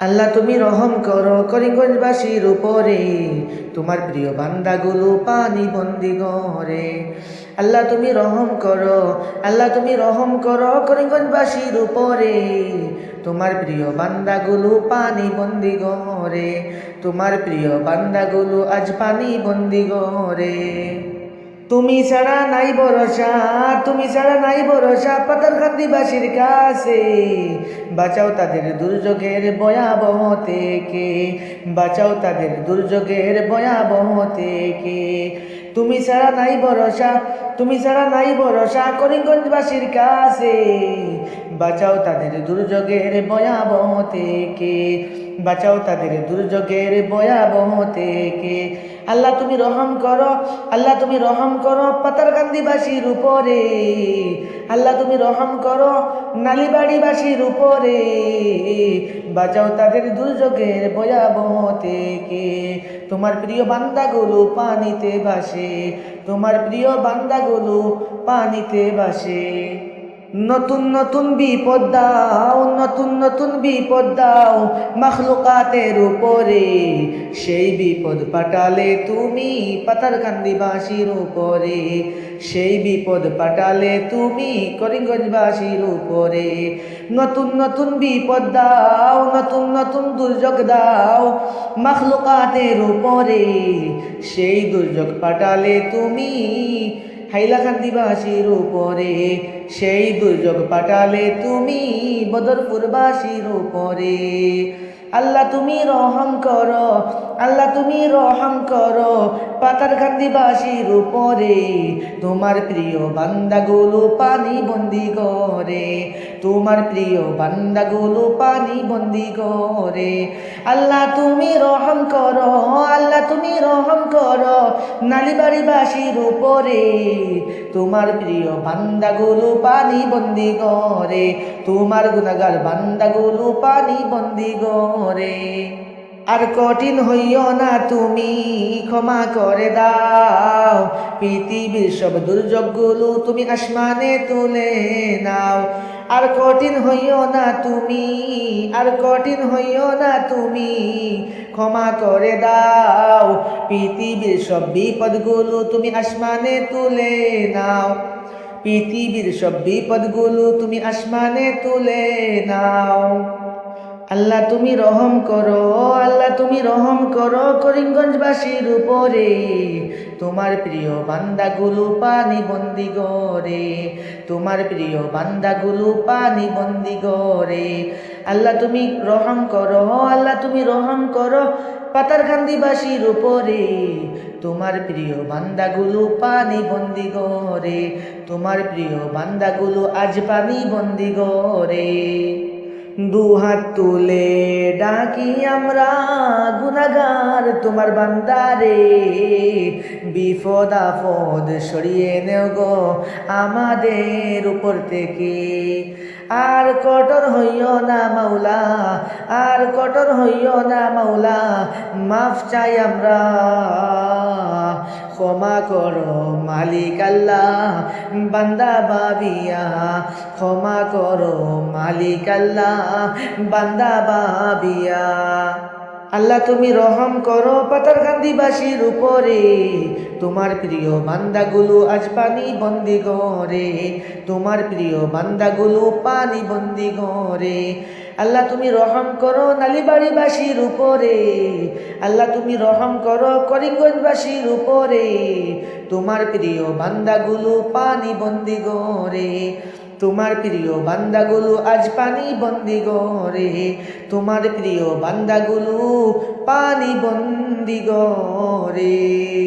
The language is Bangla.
আল্লাহ, তুমি রহম করো করিমগঞ্জবাসীর উপরে। তোমার প্রিয় বান্দাগুলো পানি বন্দি করে আল্লাহ, তুমি রহম করো, আল্লাহ, তুমি রহম করো করিমগঞ্জবাসীর উপরে। তোমার প্রিয় বান্দাগুলো পানি বন্দি করে তোমার প্রিয় বান্দাগুলো আজ পানি বন্দি করে তুমি ছাড়া নাই ভরসা, তুমি ছাড়া নাই ভরসা পাতারকান্দিবাসীর কাছে। বাঁচাও তাদের দুর্যোগের ভয়াবহ থেকে। বাঁচাও তাদের দুর্যোগের ভয়াবহ থেকে। তুমি ছাড়া নাই ভরসা, তুমি ছাড়া নাই ভরসা করিমগঞ্জবাসীর কাছে। বাঁচাও তাদের দুর্যোগের ভয়াবহ থেকে, বাঁচাও তাদের দুর্যোগের ভয়াবহ থেকে। আল্লাহ তুমি রহম করো, আল্লাহ তুমি রহম করো পাতারকান্দিবাসীর উপরে। আল্লাহ তুমি রহম করো নালিবাড়িবাসীর উপরে। বাঁচাও তাদের দুর্যোগের ভয়াবহ থেকে। তোমার প্রিয় বান্দাগুলো পানিতে ভাসে, তোমার প্রিয় বান্দাগুলো পানিতে ভাসে। নতুন নতুন বিপদ দাও, নতুন নতুন বিপদ দাও মখলুকাতের উপরে। সেই বিপদ পাটালে তুমি পাতার কান্দিবাসীর উপরে। সেই বিপদ পাটালে তুমি করিমগঞ্জবাসীর উপরে। নতুন নতুন বিপদ দাও, নতুন নতুন দুর্যোগ দাও। মখলুকাতের উপরে সেই দুর্যোগ পাঠালে তুমি। হাইলাকান্দিবাসীর উপরে সেই দুর্যোগ পাঠালে তুমি। বদরপুরবাসীর উপরে। আল্লাহ তুমি রহম করো, আল্লাহ তুমি রহম করো। পাতারকান্দিবাসীর উপরে তোমার প্রিয় বান্দাগুলো পানি বন্দি করে। তোমার প্রিয় বান্দাগুলো পানি বন্দি করে। আল্লাহ তুমি রহম করো, আল্লাহ তুমি রহম করো নালিবাড়িবাসীর উপরে। তোমার প্রিয় বান্দাগুলো পানি বন্দি করে, তোমার গুণাগার বান্দাগুলো পানি বন্দি করে। আর কঠিন হইও না তুমি, ক্ষমা করে দাও। পৃথিবীর সব দুর্যোগগুলো তুমি আসমানে তুলে নাও। আর কঠিন হইও না তুমি, আর কঠিন হইও না তুমি। ক্ষমা করে দাও, পৃথিবীর সব বিপদগুলো তুমি আসমানে তুলে নাও। পৃথিবীর সব বিপদগুলো তুমি আসমানে তুলে নাও। আল্লাহ তুমি রহম করো, আল্লাহ তুমি রহম করো করিমগঞ্জবাসীর উপরে। তোমার প্রিয় বান্দাগুলো পানি বন্দি করে, তোমার প্রিয় বান্দাগুলো পানি বন্দি করে। আল্লাহ তুমি রহম করো, আল্লাহ তুমি রহম করো পাতারকান্দিবাসীর উপরে। তোমার প্রিয় বান্দাগুলো পানি বন্দি করে, তোমার প্রিয় বান্দাগুলো আজ পানি বন্দি করে। দুহাত তুলে ডাকি আমরা গুনাগার তোমার বান্দারে। বিপদ আপদ সরিয়ে নেও গো আমাদের উপর থেকে। আর কঠোর হইও না মাওলা, আর কঠোর হইও না মাওলা, মাফ চাই আমরা। ক্ষমা করো, মালিক আল্লাহ, বান্দা বাবিয়া ক্ষমা করো, মালিক আল্লাহ, বান্দা বাবিয়া আল্লাহ তুমি রহম করো পাতারকান্দিবাসীর উপরে। তোমার প্রিয় বান্দাগুলো আজ পানি বন্দি করে তোমার প্রিয় বান্দাগুলো পানি বন্দি করে আল্লাহ তুমি রহম করো নালিবাড়িবাসীর উপরে। আল্লাহ তুমি রহম করো করিমগঞ্জবাসীর উপরে। তোমার প্রিয় বান্দাগুলো পানি বন্দি করে। তোমার প্রিয় বান্দাগুলো আজ পানি বন্দি করে। তোমার প্রিয় বান্দাগুলো পানি বন্দি করে।